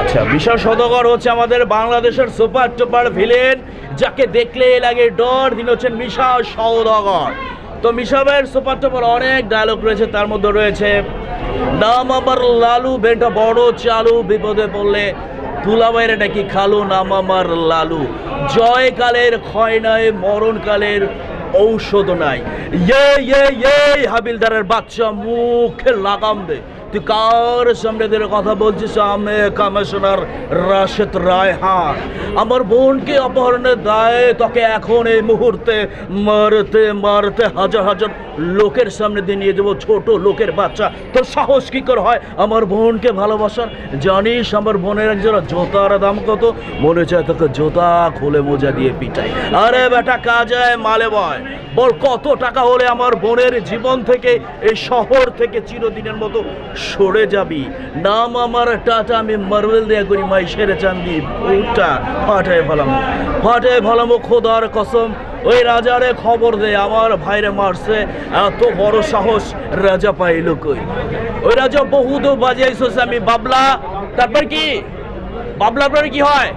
আচ্ছা বিশাল সদগর হচ্ছে আমাদের বাংলাদেশের সুপার টুপার ভিলেন, যাকে দেখলে লাগে ডর, তিনি হচ্ছেন মিশা সৌদাগর। তো মিশাবের সুপার টুপার অনেক ডায়লগ রয়েছে, তার মধ্যে রয়েছে, নাম আমার লালু বেটা, বড় চালু বিপদে পড়লে তুলাবাইরে নাকি খালু? নাম আমার লালু। জয়কালের ক্ষয় নয় মরণকালের ঔষধ নাই। ইয়ে ইয়ে ইয়ে হাবিলদারের বাচ্চা, মুখে লাগাম দে। তুই কার সামনে দিয়ে কথা বলছিস আমি কমিশনার রাশেদ রায়হান। আমার বোনকে অপহরণের দায়ে তোকে এখন এই মুহূর্তে মারতে মারতে হাজার হাজার লোকের সামনে দিয়ে নিয়ে যাব, ছোট লোকের বাচ্চা। তোর সাহস কি করে হয়? আমার বোনকে ভালোবাসার? জানিস আমার বোনের একজন জোতার দাম কত? মনে চায় তোকে জোতা খুলে মোজা দিয়ে পিটাই। আরে বেটা কাজে মালে বয়। বল কত টাকা হলে আমার বোনের জীবন থেকে, এই শহর থেকে চিরদিনের মতো সরে যাবি। নাম আমার টাটা, আমি মার্বেল দেয়া করি, মাই সেরে চান্দি উঠটা ফাটায় ভালামো ফাটায় ভালামো খোদার কসম, ওই রাজারে খবর দে, আমার ভাইরে মারছে, এত বড় সাহস রাজা পাইল কই? ওই রাজা বহুত বাজাইছে আমি বাবলা, তারপর কি? বাবলা পরে কি হয়?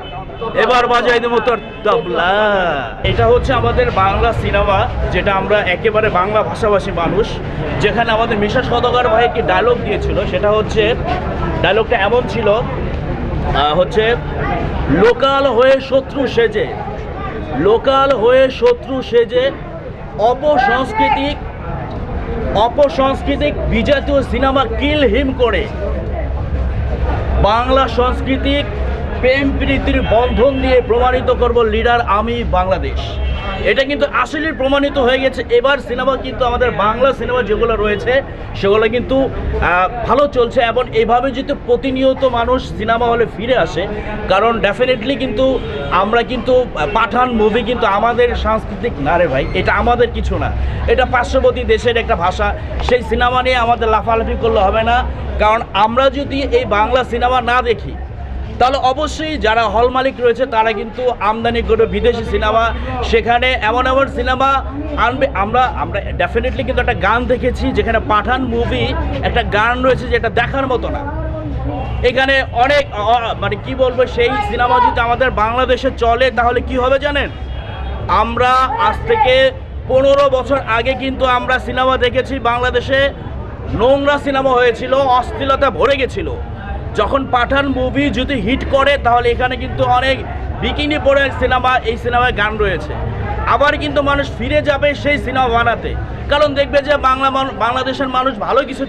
এবার বাজাই দেবো তোর তবলা। এটা হচ্ছে আমাদের বাংলা সিনেমা, যেটা আমরা একেবারে বাংলা ভাষাভাষী মানুষ। যেখানে আমাদের মিশা সদকার ভাই একটি ডায়লগ দিয়েছিল, সেটা হচ্ছে ডায়লগটা এমন ছিল হচ্ছে, লোকাল হয়ে শত্রু সেজে, লোকাল হয়ে শত্রু সেজে অপসংস্কৃতিক অপসংস্কৃতিক বিজাতীয় সিনেমা কিল হিম করে। বাংলা সংস্কৃতিক প্রেম প্রীতির বন্ধন দিয়ে প্রমাণিত করব লিডার আমি বাংলাদেশ। এটা কিন্তু আসলে প্রমাণিত হয়ে গেছে। এবার সিনেমা কিন্তু আমাদের বাংলা সিনেমা যেগুলো রয়েছে, সেগুলো কিন্তু ভালো চলছে এবং এইভাবে যদি প্রতিনিয়ত মানুষ সিনেমা হলে ফিরে আসে, কারণ ডেফিনেটলি কিন্তু আমরা কিন্তু পাঠান মুভি কিন্তু আমাদের সাংস্কৃতিক, না রে ভাই, এটা আমাদের কিছু না। এটা পার্শ্ববর্তী দেশের একটা ভাষা। সেই সিনেমা নিয়ে আমাদের লাফালাফি করলে হবে না। কারণ আমরা যদি এই বাংলা সিনেমা না দেখি তাহলে অবশ্যই যারা হল মালিক রয়েছে, তারা কিন্তু আমদানি করে বিদেশি সিনেমা, সেখানে এমন এমন সিনেমা আনবে। আমরা আমরা ডেফিনেটলি কিন্তু একটা গান দেখেছি, যেখানে পাঠান মুভি একটা গান রয়েছে যেটা দেখার মতো না। এখানে অনেক মানে কি বলব, সেই সিনেমা যদি আমাদের বাংলাদেশে চলে, তাহলে কি হবে জানেন? আমরা আজ থেকে পনেরো বছর আগে কিন্তু আমরা সিনেমা দেখেছি, বাংলাদেশে নোংরা সিনেমা হয়েছিল অশ্লীলতা ভরে গেছিল। যখন পাঠান মুভি যদি হিট করে তাহলে এখানে কিন্তু অনেক বিকিনি পরে সিনেমা এই সিনেমায় গান রয়েছে। আবার কিন্তু মানুষ ফিরে যাবে সেই সিনেমা বানাতে। কারণ দেখবে যে বাংলা বাংলাদেশের মানুষ ভালো কিছু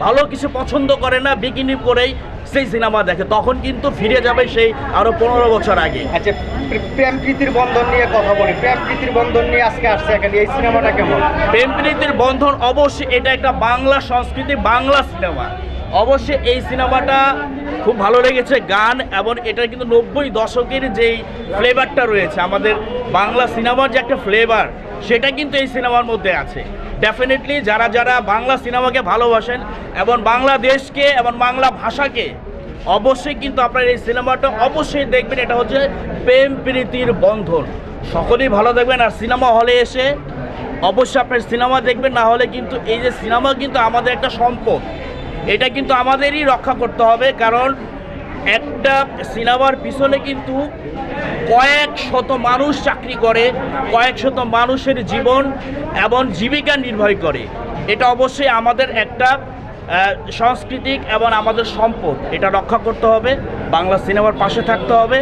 ভালো কিছু পছন্দ করে না বিকিনি করেই সেই সিনেমা দেখে। তখন কিন্তু ফিরে যাবে সেই আরও পনেরো বছর আগে। আচ্ছা প্রে- প্রেম বন্ধন নিয়ে কথা বলি। প্রেম প্রীতির বন্ধন নিয়ে আজকে আসছে এখানে। এই সিনেমাটা কেমন? প্রেম প্রীতির বন্ধন অবশ্যই এটা একটা বাংলা সংস্কৃতি বাংলা সিনেমা অবশ্যই এই সিনেমাটা খুব ভালো লেগেছে গান এবং এটা কিন্তু নব্বই দশকের যেই ফ্লেভারটা রয়েছে, আমাদের বাংলা সিনেমার যে একটা ফ্লেভার সেটা কিন্তু এই সিনেমার মধ্যে আছে। ডেফিনেটলি যারা যারা বাংলা সিনেমাকে ভালোবাসেন এবং বাংলাদেশকে এবং বাংলা ভাষাকে, অবশ্যই কিন্তু আপনার এই সিনেমাটা অবশ্যই দেখবেন। এটা হচ্ছে প্রেম প্রীতির বন্ধন। সকলেই ভালো দেখবেন আর সিনেমা হলে এসে অবশ্যই আপনার সিনেমা দেখবেন, না হলে কিন্তু এই যে সিনেমা কিন্তু আমাদের একটা সম্পদ। এটা কিন্তু আমাদেরই রক্ষা করতে হবে, কারণ একটা সিনেমার পিছনে কিন্তু কয়েক শত মানুষ চাকরি করে, কয়েক শত মানুষের জীবন এবং জীবিকা নির্ভর করে। এটা অবশ্যই আমাদের একটা সাংস্কৃতিক এবং আমাদের সম্পদ। এটা রক্ষা করতে হবে, বাংলা সিনেমার পাশে থাকতে হবে।